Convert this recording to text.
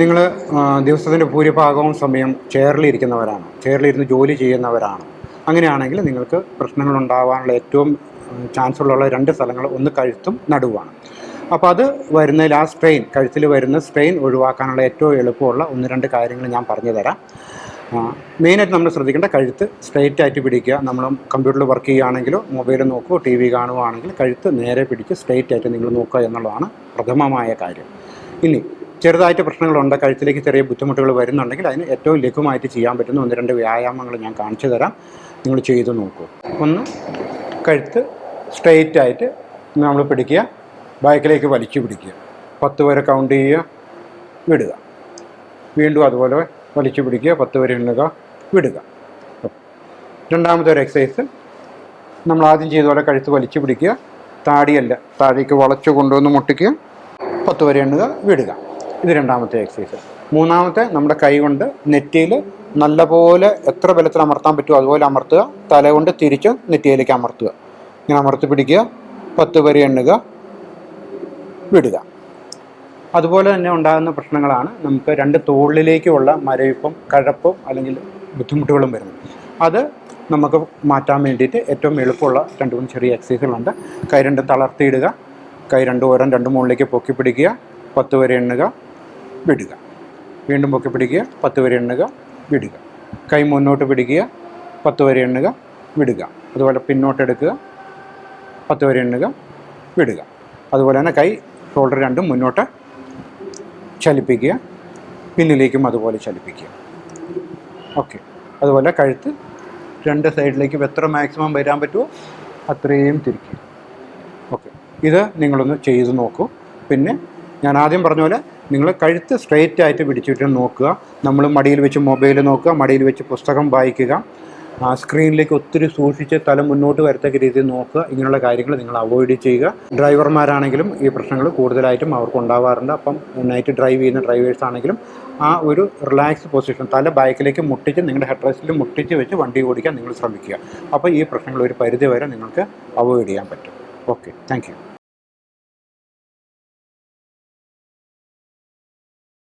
നിങ്ങൾ ദിവസത്തിന്റെ ഭൂരിഭാഗവും സമയം ചെയറിലിരിക്കുന്നവരാണ്. ചെയറിലിരുന്ന് ജോലി ചെയ്യുന്നവരാണ്. അങ്ങനെയാണെങ്കിൽ നിങ്ങൾക്ക് പ്രശ്നങ്ങൾ ഉണ്ടാകാനുള്ള ഏറ്റവും ചാൻസ് ഉള്ള രണ്ട് സ്ഥലങ്ങൾ ഒന്ന് കഴുത്തും നടുവാണ്. അപ്പോൾ അത് വരുന്നതിൽ ആ സ്ട്രെയിൻ കഴുത്തിൽ വരുന്ന സ്ട്രെയിൻ ഒഴിവാക്കാനുള്ള ഏറ്റവും എളുപ്പമുള്ള ഒന്ന് രണ്ട് കാര്യങ്ങൾ ഞാൻ പറഞ്ഞു തരാം. മെയിനായിട്ട് നമ്മൾ ശ്രദ്ധിക്കേണ്ട കഴുത്ത് സ്ട്രെയിറ്റ് ആയിട്ട് പിടിക്കുക. നമ്മൾ കമ്പ്യൂട്ടറിൽ വർക്ക് ചെയ്യുകയാണെങ്കിലോ മൊബൈൽ നോക്കുകയോ ടി വി കാണുകയാണെങ്കിൽ കഴുത്ത് നേരെ പിടിച്ച് സ്ട്രെയിറ്റ് ആയിട്ട് നിങ്ങൾ നോക്കുക എന്നുള്ളതാണ് പ്രഥമമായ കാര്യം. ഇനി ചെറുതായിട്ട് പ്രശ്നങ്ങളുണ്ട് കഴുത്തിലേക്ക് ചെറിയ ബുദ്ധിമുട്ടുകൾ വരുന്നുണ്ടെങ്കിൽ അതിന് ഏറ്റവും ലഘുവായിട്ട് ചെയ്യാൻ പറ്റുന്ന ഒന്ന് രണ്ട് വ്യായാമങ്ങൾ ഞാൻ കാണിച്ചു തരാം. നിങ്ങൾ ചെയ്ത് നോക്കൂ. ഒന്ന് കഴുത്ത് സ്ട്രെയിറ്റ് ആയിട്ട് നമ്മൾ പിടിക്കുക ബാക്കിലേക്ക് വലിച്ചു പിടിക്കുക. പത്ത് വരെ കൗണ്ട് ചെയ്യുക വിടുക. വീണ്ടും അതുപോലെ വലിച്ചു പിടിക്കുക പത്ത് വരെ എണ്ണുക വിടുക. രണ്ടാമത്തെ ഒരു എക്സസൈസ് നമ്മൾ ആദ്യം ചെയ്ത പോലെ കഴുത്ത് വലിച്ചു പിടിക്കുക. താടിയല്ല താടിക്ക് വളച്ചു കൊണ്ടുവന്ന് മുട്ടിക്കുക. പത്ത് വരെ എണ്ണുക വിടുക. ഇത് രണ്ടാമത്തെ എക്സസൈസ് മൂന്നാമത്തെ നമ്മുടെ കൈ കൊണ്ട് നെറ്റിയിൽ നല്ലപോലെ എത്ര ബലത്തിൽ അമർത്താൻ പറ്റുമോ അതുപോലെ അമർത്തുക. തല കൊണ്ട് തിരിച്ച് നെറ്റിയിലേക്ക് അമർത്തുക. ഇങ്ങനെ അമർത്തി പിടിക്കുക. പത്ത് വരി എണ്ണുക. വിടുക. അതുപോലെ തന്നെ ഉണ്ടാകുന്ന പ്രശ്നങ്ങളാണ് നമുക്ക് രണ്ട് തോളിലേക്കുള്ള മരവിപ്പും കഴപ്പും അല്ലെങ്കിൽ ബുദ്ധിമുട്ടുകളും വരുന്നത്. അത് നമുക്ക് മാറ്റാൻ വേണ്ടിയിട്ട് ഏറ്റവും എളുപ്പമുള്ള രണ്ട് മൂന്ന് ചെറിയ എക്സസൈസുകളുണ്ട് കൈ രണ്ടും തളർത്തിയിടുക. കൈ രണ്ട് ഓരം രണ്ട് മുകളിലേക്ക് പൊക്കി പിടിക്കുക. പത്ത് വരെ എണ്ണുക. വിടുക. വീണ്ടും പൊക്കി പിടിക്കുക പത്ത് വരെ എണ്ണുക വിടുക. കൈ മുന്നോട്ട് പിടിക്കുക പത്ത് വരെ എണ്ണുക വിടുക. അതുപോലെ പിന്നോട്ടെടുക്കുക പത്ത് വരെ എണ്ണുക വിടുക. അതുപോലെ തന്നെ കൈ ഷോൾഡർ രണ്ടും മുന്നോട്ട് ചലിപ്പിക്കുക പിന്നിലേക്കും അതുപോലെ ചലിപ്പിക്കുക. ഓക്കെ. അതുപോലെ കഴുത്ത് രണ്ട് സൈഡിലേക്കും എത്ര മാക്സിമം വരാൻ പറ്റുമോ അത്രയും തിരിക്കുക. ഓക്കെ. ഇത് നിങ്ങളൊന്ന് ചെയ്ത് നോക്കൂ. പിന്നെ ഞാൻ ആദ്യം പറഞ്ഞ പോലെ നിങ്ങൾ കഴുത്ത് സ്ട്രെയിറ്റ് ആയിട്ട് പിടിച്ചിട്ട് നോക്കുക. നമ്മൾ മടിയിൽ വെച്ച് മൊബൈൽ നോക്കുക മടിയിൽ വെച്ച് പുസ്തകം വായിക്കുക. ആ സ്ക്രീനിലേക്ക് ഒത്തിരി സൂക്ഷിച്ച് തല മുന്നോട്ട് വരത്തക്ക രീതിയിൽ നോക്കുക. ഇങ്ങനെയുള്ള കാര്യങ്ങൾ നിങ്ങൾ അവോയ്ഡ് ചെയ്യുക. ഡ്രൈവർമാരാണെങ്കിലും ഈ പ്രശ്നങ്ങൾ കൂടുതലായിട്ടും അവർക്ക് ഉണ്ടാവാറുണ്ട്. അപ്പം നൈറ്റ് ഡ്രൈവ് ചെയ്യുന്ന ഡ്രൈവേഴ്സ് ആണെങ്കിലും ആ ഒരു റിലാക്സ് പൊസിഷൻ തല ബാക്കിലേക്ക് മുട്ടിച്ച് നിങ്ങളുടെ ഹെഡ് റെസ്റ്റിൽ മുട്ടിച്ച് വെച്ച് വണ്ടി ഓടിക്കാൻ നിങ്ങൾ ശ്രമിക്കുക. അപ്പോൾ ഈ പ്രശ്നങ്ങൾ ഒരു പരിധി വരെ നിങ്ങൾക്ക് അവോയ്ഡ് ചെയ്യാൻ പറ്റും. Okay thank